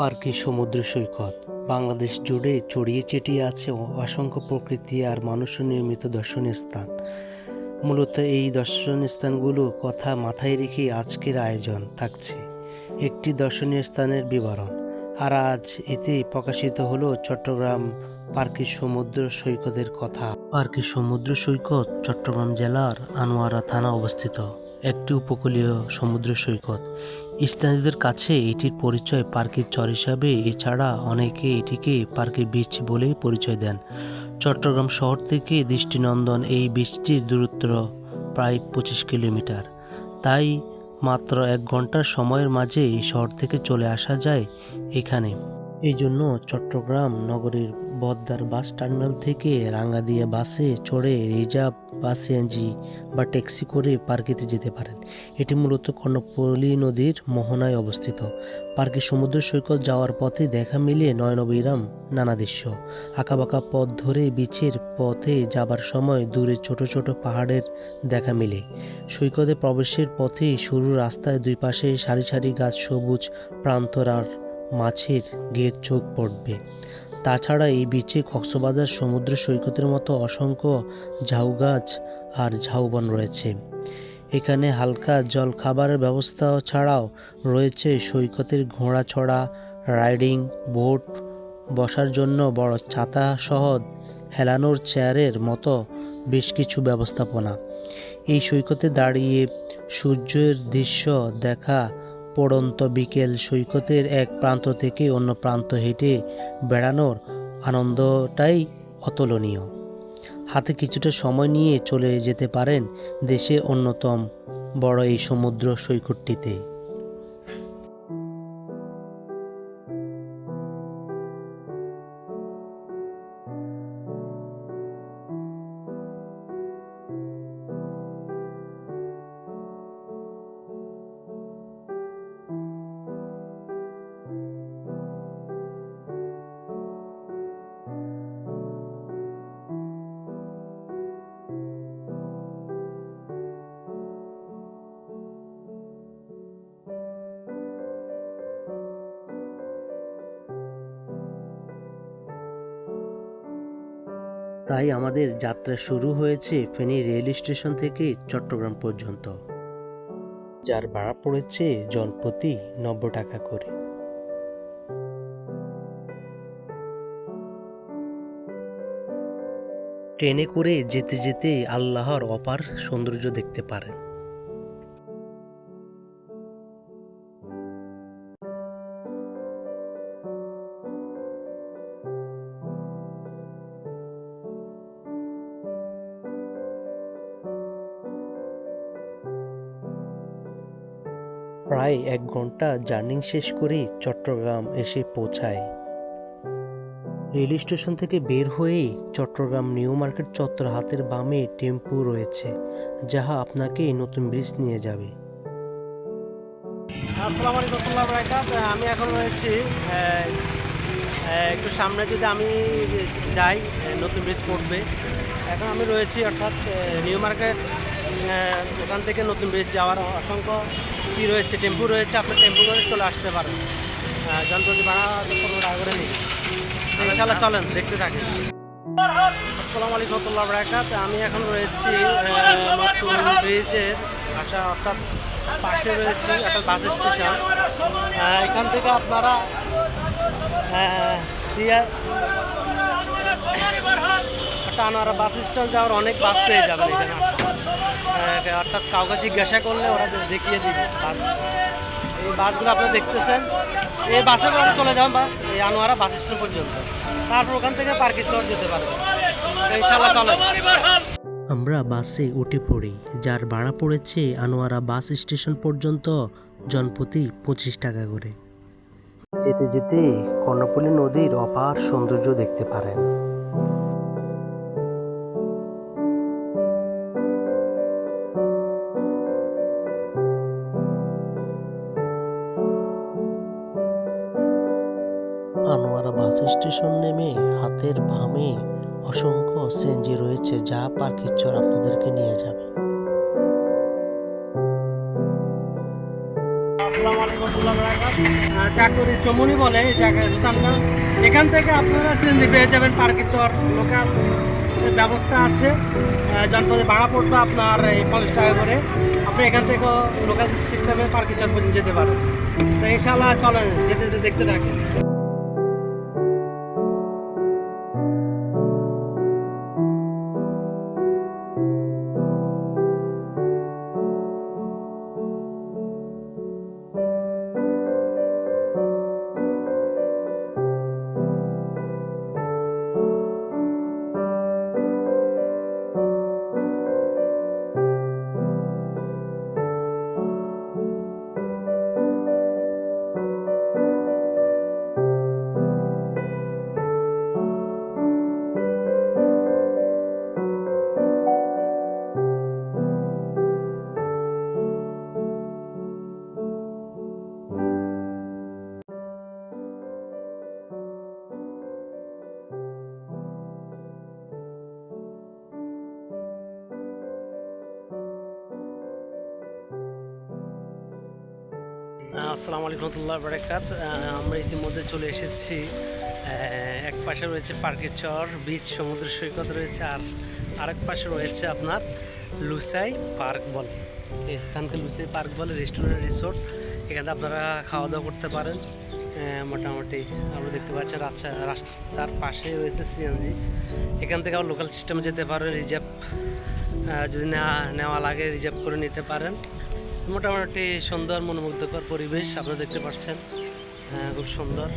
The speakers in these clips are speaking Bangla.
পার্কে সমুদ্র সৈকত। বাংলাদেশ জুড়ে ছড়িয়ে ছিটিয়ে আছে অসংখ্য প্রকৃতি আর মানুষ নির্মিত দর্শনীয় স্থান। মূলত এই দর্শনীয় স্থানগুলো কথা মাথায় রেখে আজকের আয়োজন থাকছে। একটি দর্শনীয় স্থানের বিবরণ। আর আজ এতে প্রকাশিত হলো চট্টগ্রাম পার্কের সমুদ্র সৈকতের কথা। পার্কের সমুদ্র সৈকত চট্টগ্রাম জেলার আনোয়ারা থানা অবস্থিত। একটি উপকূলীয় সমুদ্র সৈকত। স্থানীয়দের কাছে এটির পরিচয় পার্কের চর হিসাবে, এছাড়া অনেকে এটিকে পার্কের বীচ বলেই পরিচয় দেন। চট্টগ্রাম শহর থেকে দৃষ্টিনন্দন এই বীচটির দূরত্ব প্রায় পঁচিশ কিলোমিটার। তাই মাত্র এক ঘণ্টার সময়ের মাঝে এই শহর থেকে চলে আসা যায় এখানে। এই জন্য চট্টগ্রাম নগরীর বদ্দার বাস টার্মিনাল থেকে রাঙ্গাদিয়া বাসে চড়ে রিজার্ভ বা সিএনজি বা ট্যাক্সি করে পার্কেতে যেতে পারেন। এটি মূলত কর্ণপল্লী নদীর মোহনায় অবস্থিত। পার্কে সমুদ্র সৈকত যাওয়ার পথে দেখা মিলে নয়নবিরাম নানা দৃশ্য। আঁকাবাঁকা পথ ধরে বিচের পথে যাবার সময় দূরে ছোট ছোট পাহাড়ের দেখা মিলে। সৈকতে প্রবেশের পথে সরু রাস্তায় দুই পাশে সারি সারি গাছ সবুজ প্রান্তরার মাছের গের চোখ পড়বে। তাছাড়া এই বিচে কক্সবাজার সমুদ্র সৈকতের মতো অসংখ্য ঝাউ গাছ আর ঝাউবন রয়েছে। এখানে হালকা জল খাবারের ব্যবস্থা ছাড়াও রয়েছে সৈকতের ঘোড়া ছড়া রাইডিং, বোট, বসার জন্য বড় ছাতা সহ হেলানোর চেয়ারের মতো বেশ কিছু ব্যবস্থাপনা। এই সৈকতে দাঁড়িয়ে সূর্যের দৃশ্য দেখা পড়ন্ত বিকেল সৈকতের এক প্রান্ত থেকে অন্য প্রান্ত হেঁটে বেড়ানোর আনন্দটাই অতুলনীয়। হাতে কিছুটা সময় নিয়ে চলে যেতে পারেন দেশে অন্যতম বড় এই সমুদ্র সৈকতটিতে। তাই আমাদের যাত্রা শুরু হয়েছে ফেনী রেল স্টেশন থেকে চট্টগ্রাম পর্যন্ত। যার ভাড়া পড়েছে জনপ্রতি নব্বই টাকা করে। ট্রেনে করে যেতে যেতে আল্লাহর অপার সৌন্দর্য দেখতে পারেন। প্রায় এক ঘণ্টা জার্নি শেষ করে চট্টগ্রাম এসে পৌঁছায়। রেল স্টেশন থেকে বের হয়েই চট্টগ্রাম নিউ মার্কেট চত্বর হাতের বামে টেম্পু রয়েছে, যাহা আপনাকে নতুন ব্রিজ নিয়ে যাবে। আসসালামু আলাইকুম আমি এখন রয়েছি একটু সামনে যদি আমি যাই নতুন ব্রিজ পড়বে। এখন আমি রয়েছি অর্থাৎ নিউ মার্কেট ওখান থেকে নতুন ব্রিজ যাওয়ার অসংখ্য কী রয়েছে, টেম্পু রয়েছে আপনি টেম্পু করে চলে আসতে পারেন। জনপ্রতি ভাড়া পনেরো টাকা করে নিই। ইনশাল্লাহ চলেন, দেখতে থাকেন। আসসালামু আলাইকুম রহমতুল্লাহ বরাকাত। আমি এখন রয়েছি ব্রিজের আচ্ছা অর্থাৎ পাশে রয়েছে একটা বাস স্টেশন। এখান থেকে আপনারা একটা আনোয়ারা বাস স্ট্যান্ড যাওয়ার অনেক বাস পেয়ে যাবেন এখানে। অর্থাৎ কাউকে জিজ্ঞাসা করলে ওরা দেখিয়ে দিবে। বাস এই বাসগুলো আপনারা দেখতেছেন এই বাসে করে চলে যাবেন বা এই আনোয়ারা বাস স্ট্যান্ড পর্যন্ত। তারপর ওখান থেকে পার্কে চড় যেতে পারবেন ইনশাল্লাহ চলেন আমরা বাসে উঠে পড়ি যার ভাড়া পড়েছে আনোয়ারা বাস স্টেশন পর্যন্ত জনপ্রতি পঁচিশ টাকা করে। যেতে যেতে কর্ণপল্লী নদীর অপার সৌন্দর্য দেখতে পারেন। অসংখ্য সিএনজি রয়েছে যা পার্কের চর আপনাদেরকে নিয়ে যাবে। চাকুরি চমুনি বলে এই স্থানটা এখান থেকে আপনারা সিএনজি পেয়ে যাবেন পার্কের চর। লোকাল ব্যবস্থা আছে। জনপদে ভাড়া পড়বে আপনার এই পঞ্চাশ টাকা করে। আপনি এখান থেকেও লোকাল সিস্টেমে পার্কের চর পর্যন্ত যেতে পারেন। তো ইনশাআল্লাহ চলেন, যেতে যেতে দেখতে থাকেন। আসসালামু আলাইকুম রহমতুল্লাহ বারাকাত। আমরা ইতিমধ্যে চলে এসেছি এক পাশে রয়েছে পার্কের চর বিচ সমুদ্র সৈকত রয়েছে, আর আরেক পাশে রয়েছে আপনার লুসাই পার্ক বলে। এই স্থানকে লুসাই পার্ক বলে রেস্টুরেন্ট রিসোর্ট এখানে আপনারা খাওয়া দাওয়া করতে পারেন। মোটামুটি আমরা দেখতে রাস্তা, রাস্তার পাশে রয়েছে সিএনজি। এখান থেকে আবার লোকাল সিস্টেমে যেতে পারেন রিজার্ভ যদি নেওয়া নেওয়া লাগে রিজার্ভ করে নিতে পারেন। মোটামুটি সুন্দর, মনোমুগ্ধকর পরিবেশ আপনারা দেখতে পাচ্ছেন। হ্যাঁ খুব সুন্দর।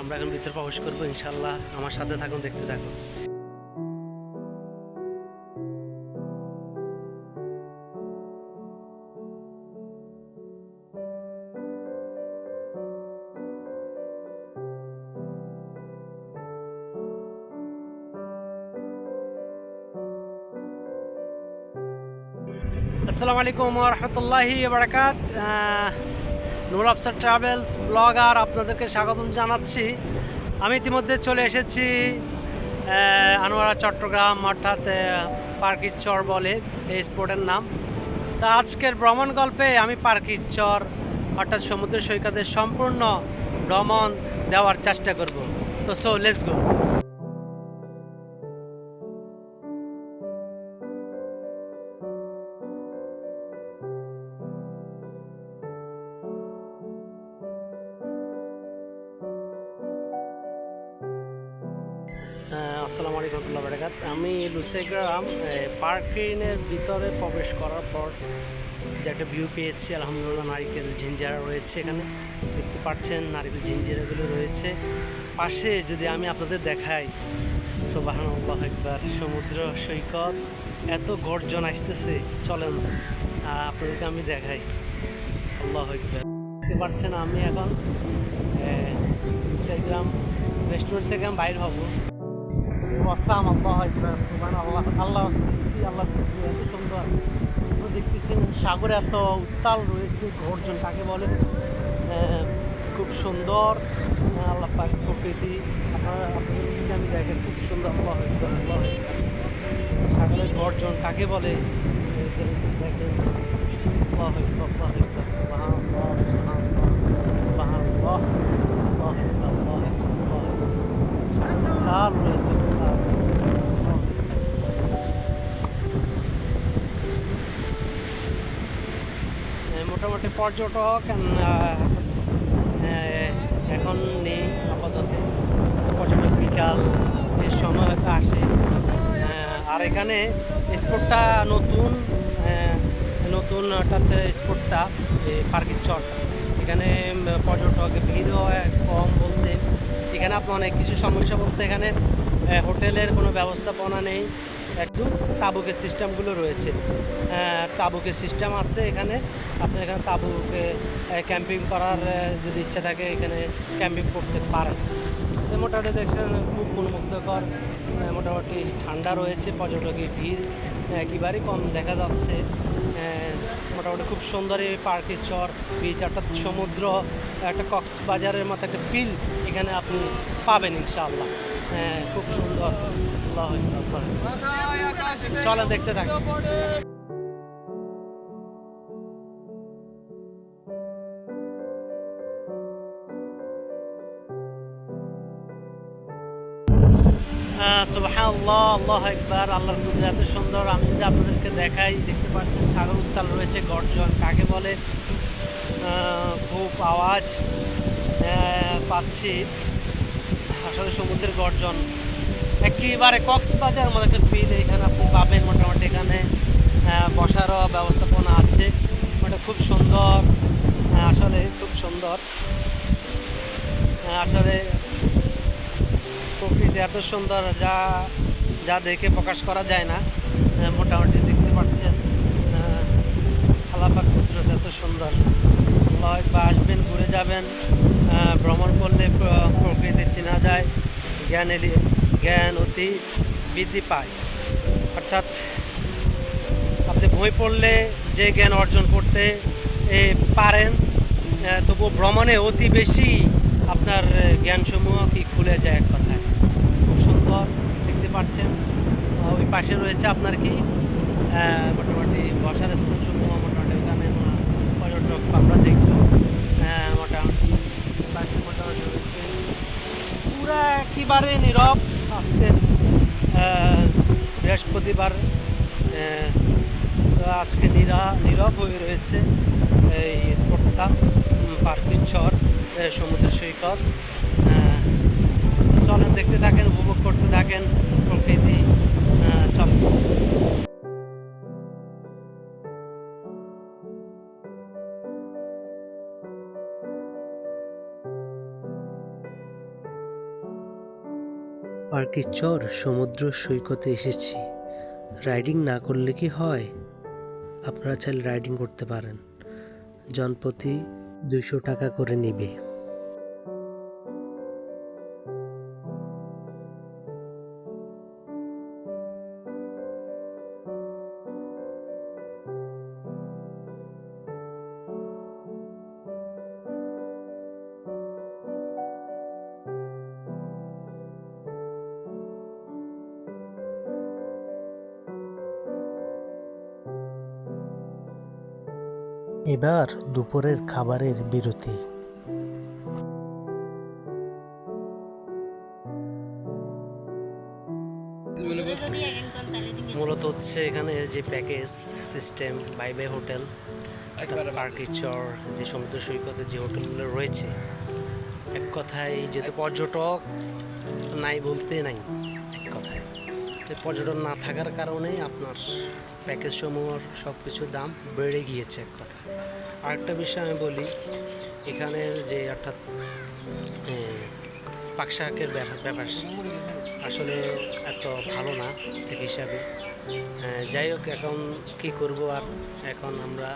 আমরা এখন ভিতরে প্রবেশ করব, ইনশাল্লাহ। আমার সাথে থাকুন, দেখতে থাকুন। আসসালামু আলাইকুম রহমতুল্লাহি বারাকাত। নুর আফসার ট্রাভেলস ব্লগার আপনাদেরকে স্বাগতম জানাচ্ছি। আমি ইতিমধ্যে চলে এসেছি আনোয়ারা, চট্টগ্রাম, অর্থাৎ পার্কির চর বলে এই স্পোর্টের নাম। তা আজকের ভ্রমণ গল্পে আমি পার্কির চর অর্থাৎ সমুদ্র সৈকতের সম্পূর্ণ ভ্রমণ দেওয়ার চেষ্টা করব। তো সো লেটস গো আমি লুসাইগ্রাম পার্কিনের ভিতরে প্রবেশ করার পর যে একটা ভিউ পেয়েছি, আলহামদুলিল্লাহ নারিকেল ঝিঞ্জারা রয়েছে এখানে। দেখতে পাচ্ছেন নারিকেল ঝিঞ্জিরাগুলো রয়েছে। পাশে যদি আমি আপনাদের দেখাই সোবাহান আল্লাহ একবার সমুদ্র সৈকত, এত গর্জন আসতেছে, চলেন আপনাদেরকে আমি দেখাই। আল্লাহ একবার দেখতে পাচ্ছেন আমি এখন লুসাইগ্রাম রেস্টুরেন্ট থেকে আমি বাইর হব। ওয়াসাম আল্লাহ আল্লাহ আল্লাহ সৃষ্টি আল্লাহ এত সুন্দর। দেখতেছেন, সাগরে এত উত্তাল রয়েছে গর্জন কাকে বলে? খুব সুন্দর। আল্লাহ পাক প্রকৃতি, আপনারা আমি দেখেন, খুব সুন্দর, আল্লাহ আল্লাহ সাগরের গর্জন কাকে বলে? দেখেন, আল্লাহ আল্লাহ আল্লাহ আল্লাহ আল্লাহ তাল রয়েছে এ, মোটামুটি পর্যটক এ, এখন নেই আপাতত। পর্যটক বিকাল এর সময় হয়তো আসে। আহ, আর এখানে স্পোর্টটা নতুন নতুন অর্থাৎ স্পোর্টটা পার্কের চরটা এখানে পর্যটক ভিড়ও এক কম বলতে। এখানে আপনার অনেক কিছু সমস্যা বলতে এখানে হোটেলের কোনো ব্যবস্থাপনা নেই। একদম তাবুকের সিস্টেমগুলো রয়েছে। তাবুকের সিস্টেম আছে এখানে। আপনি এখানে তাবুকে ক্যাম্পিং করার যদি ইচ্ছা থাকে এখানে ক্যাম্পিং করতে পারেন। মোটামুটি দেখছেন, খুব উন্মুক্তকর মোটামুটি ঠান্ডা রয়েছে, পর্যটকের ভিড় একেবারেই কম দেখা যাচ্ছে। মোটামুটি খুব সুন্দর এই পার্কের চর বিচ অর্থাৎ সমুদ্র, একটা কক্সবাজারের মতো একটা ফিল এখানে আপনি পাবেন ইনশাআল্লাহ। হ্যাঁ খুব সুন্দর। আকবার। দেখতে থাকি। সুবহানাল্লাহ, আল্লাহ একবার আল্লাহর কুদরত এত সুন্দর, আমি যদি আপনাদেরকে দেখাই, দেখতে পাচ্ছেন সাগর উত্তাল রয়েছে গর্জন, কাকে বলে? খুব আওয়াজ পাচ্ছি। আসলে সমুদ্রের গর্জন। একেবারে কক্সবাজার মতো ফিল এখানে আপনি পাবেন মোটামুটি এখানে বসারও ব্যবস্থাপনা আছে। ওটা খুব সুন্দর আসলে খুব সুন্দর। আসলে প্রকৃতি এত সুন্দর, যা যা দেখে প্রকাশ করা যায় না মোটামুটি দেখতে পাচ্ছেন আলাপাক কুদরত এত সুন্দর। আল্লাহ বা আসবেন, ঘুরে যাবেন ভ্রমণ করলে প্র- প্রকৃতি চেনা যায়, জ্ঞান জ্ঞান অতি বৃদ্ধি পায়। অর্থাৎ, আপনি বই পড়লে যে জ্ঞান অর্জন করতে পারেন তবু ভ্রমণে অতি বেশি আপনার জ্ঞানসমূহ কি খুলে যায় সুন্দর পাচ্ছেন ওই পাশে রয়েছে আপনার কি? মোটামুটি বসার স্থানসমূহ, মোটামুটি ওখানে পর্যটক আমরা দেখব। মোটামুটি পাশে মোটামুটি রয়েছে। পুরা একেবারে নীরব আজকে বৃহস্পতিবার। আজকে নীরা, নীরব হয়ে রয়েছে এই স্পটটা পার্কের চর সমুদ্র সৈকত। চলেন, দেখতে থাকেন, উপভোগ করতে থাকেন। চলেন পার্কের চর সমুদ্র সৈকতে এসেছি। রাইডিং না করলে কি হয়? আপনারা চাইলে রাইডিং করতে পারেন। জনপ্রতি দুইশো টাকা করে নেবে। এবার দুপুরের খাবারের বিরতি। মূলত হচ্ছে এখানে যে package system by by hotel পার্কের চর যে সমুদ্র সৈকতে যে হোটেলগুলো রয়েছে। এক কথায় যেহেতু পর্যটক নাই বলতে নাই এক কথায়। তো পর্যটন না থাকার কারণে আপনার প্যাকেজ সমূহর সব কিছুর দাম বেড়ে গিয়েছে এক কথা আরেকটা বিষয় আমি বলি এখানের যে অর্থাৎ পাকশাকের ব্যাপার আসলে এত ভালো না এক হিসাবে। যাই হোক, এখন কি করব আর এখন আমরা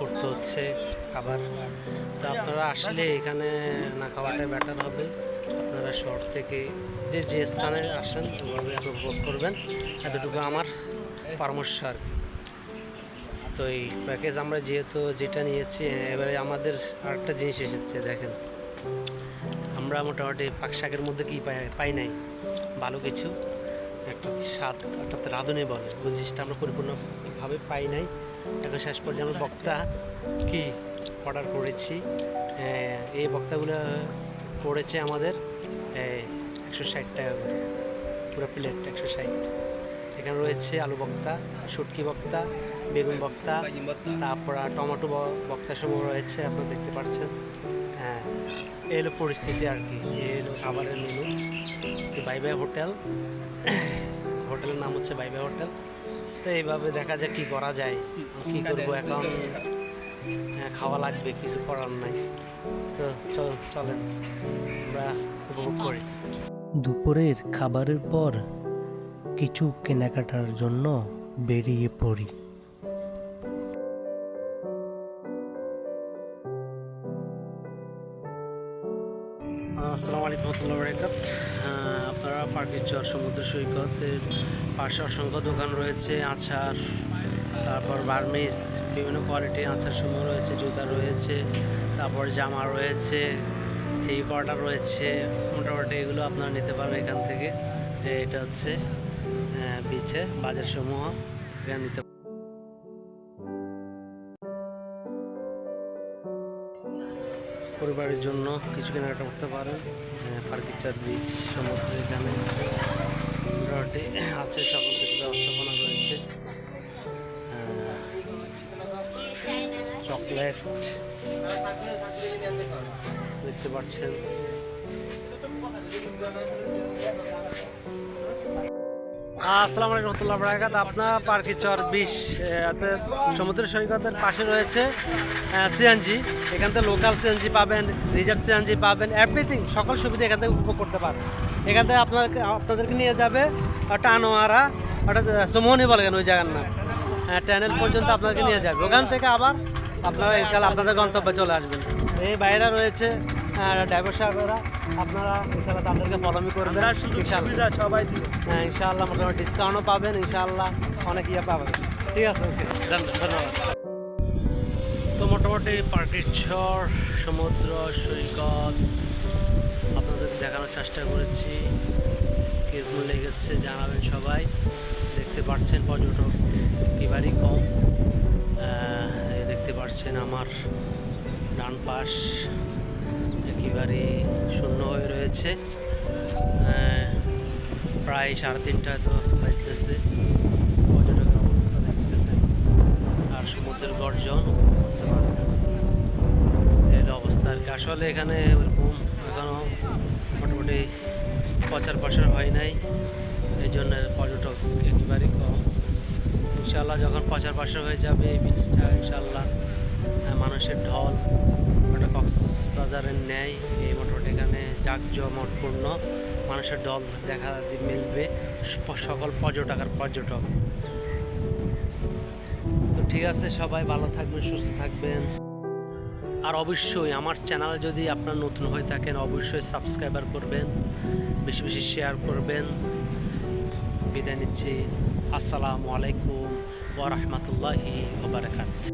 করতে হচ্ছে খাবার তো আপনারা আসলে এখানে না খাওয়াটাই বেটার হবে। আপনারা শহর থেকে যে যে স্থানে আসেন, ওভাবে উপভোগ করবেন। এতটুকু আমার পরামর্শ আর কি। তো এই প্যাকেজ আমরা যেহেতু যেটা নিয়েছি, এবারে আমাদের আরেকটা জিনিস এসেছে, দেখেন। আমরা মোটামুটি পাক শাকের মধ্যে কি পাই পাই নাই? ভালো কিছু। একটা স্বাদ অর্থাৎ রাঁধুনি বলে, ওই জিনিসটা আমরা পরিপূর্ণভাবে পাই নাই। এখন শেষ পর্যন্ত আমরা বক্তা কি অর্ডার করেছি। এই বক্তাগুলো পড়েছে আমাদের একশো ষাট টাকা করে। পুরো প্লেট একশো ষাট। এখানে রয়েছে আলু বক্তা, শুটকি বক্তা বেগুন বক্তা তারপর আর টমেটো ব- বক্তা সমূহ রয়েছে আপনারা দেখতে পাচ্ছেন। হ্যাঁ এই হলো পরিস্থিতি আর কি। এই হলো খাবারের মেনু বাই বাই হোটেল হোটেলের নাম হচ্ছে বাই বাই হোটেল তো এইভাবে দেখা যায় কি করা যায় কি করব এখন। হ্যাঁ, খাওয়া লাগবে কিছু করার নাই। তো চল চলেন আমরা উপভোগ করি। দুপুরের খাবারের পর কিছু কেনাকাটার জন্য বেরিয়ে পড়ি। আসসালামু আলাইকুম রহমতুল্লাহ বরকাত আপনারা পার্কের সমুদ্র সৈকতের পাশে অসংখ্য দোকান রয়েছে, আচার, তারপর বার্মিস বিভিন্ন কোয়ালিটির আচার সমূহ রয়েছে, জুতা রয়েছে, তারপর জামা রয়েছে, থ্রি কোয়ার্টার রয়েছে, মোটামুটি এগুলো আপনারা নিতে পারেন এখান থেকে। এটা হচ্ছে বিচে বাজার সমূহ এখানে নিতে জন্য কিছু কেনাকাটা করতে পারেন। ফার্কিচার বীজ সমুদ্র এখানে আছে, সকল কিছু ব্যবস্থাপনা রয়েছে। চকলেট দেখতে পাচ্ছেন। আসসালামু আলাইকুম রহমতুল্লাহ বরাকাত। আপনার পার্কি চর বিশ এতে সমুদ্র সৈকতের পাশে রয়েছে সিএনজি এখান থেকে লোকাল সিএনজি পাবেন রিজার্ভ সিএনজি পাবেন এভরিথিং সকল সুবিধা এখান থেকে উপভোগ করতে পারেন এখান থেকে আপনার, আপনাদেরকে নিয়ে যাবে ওটা আনোয়ারা ওটা সমোহনি বলে কেন ওই জায়গার নাম। ট্যানেল পর্যন্ত আপনাকে নিয়ে যাবে। ওখান থেকে আবার আপনারা ইনশাল্লাহ আপনাদের গন্তব্যে চলে আসবেন। এই বাইরে রয়েছে ড্রাইভার সাহেবেরা আপনারা ইনশাল্লাহ তাদেরকে ফলোমি করবেন ইনশাল্লাহ সবাই হ্যাঁ ইনশাআল্লাহ মোটামুটি ডিসকাউন্টও পাবেন ইনশাআল্লাহ অনেক ইয়ে পাবেন। ঠিক আছে ওকে ধন্যবাদ। তো মোটামুটি পার্টির ছর সমুদ্র সৈকত আপনাদের দেখানোর চেষ্টা করেছি। কীরকম লেগেছে জানাবেন সবাই। দেখতে পাচ্ছেন পর্যটক একেবারেই কম। দেখতে পাচ্ছেন আমার ডান পাশ। একেবারে শূন্য হয়ে রয়েছে। প্রায় সাড়ে তিনটা তো বাজতেছে। পর্যটকের অবস্থা দেখতেছে। আর সমুদ্রের গর্জন করতে পারবেন এর অবস্থা আর কি। আসলে এখানে ওরকম এখনও মোটামুটি প্রচার প্রসার হয় নাই। এই জন্য পর্যটক একেবারেই কম। ইনশাল্লাহ যখন প্রচার প্রসার হয়ে যাবে এই বীজটা ইনশাল্লাহ মানুষের ঢল কক্সবাজারের ন্যায় এই মোটামুটি এখানে জাঁকজমটপূর্ণ মানুষের দল দেখা মিলবে। সকল পর্যটক আর পর্যটক। তো ঠিক আছে, সবাই ভালো থাকবেন, সুস্থ থাকবেন। আর অবশ্যই আমার চ্যানেল যদি আপনার নতুন হয়ে থাকেন, অবশ্যই সাবস্ক্রাইবার করবেন, বেশি বেশি শেয়ার করবেন। বিদায় নিচ্ছি। আসসালামু আলাইকুম ওরহমতুল্লাহি ওবরাকাত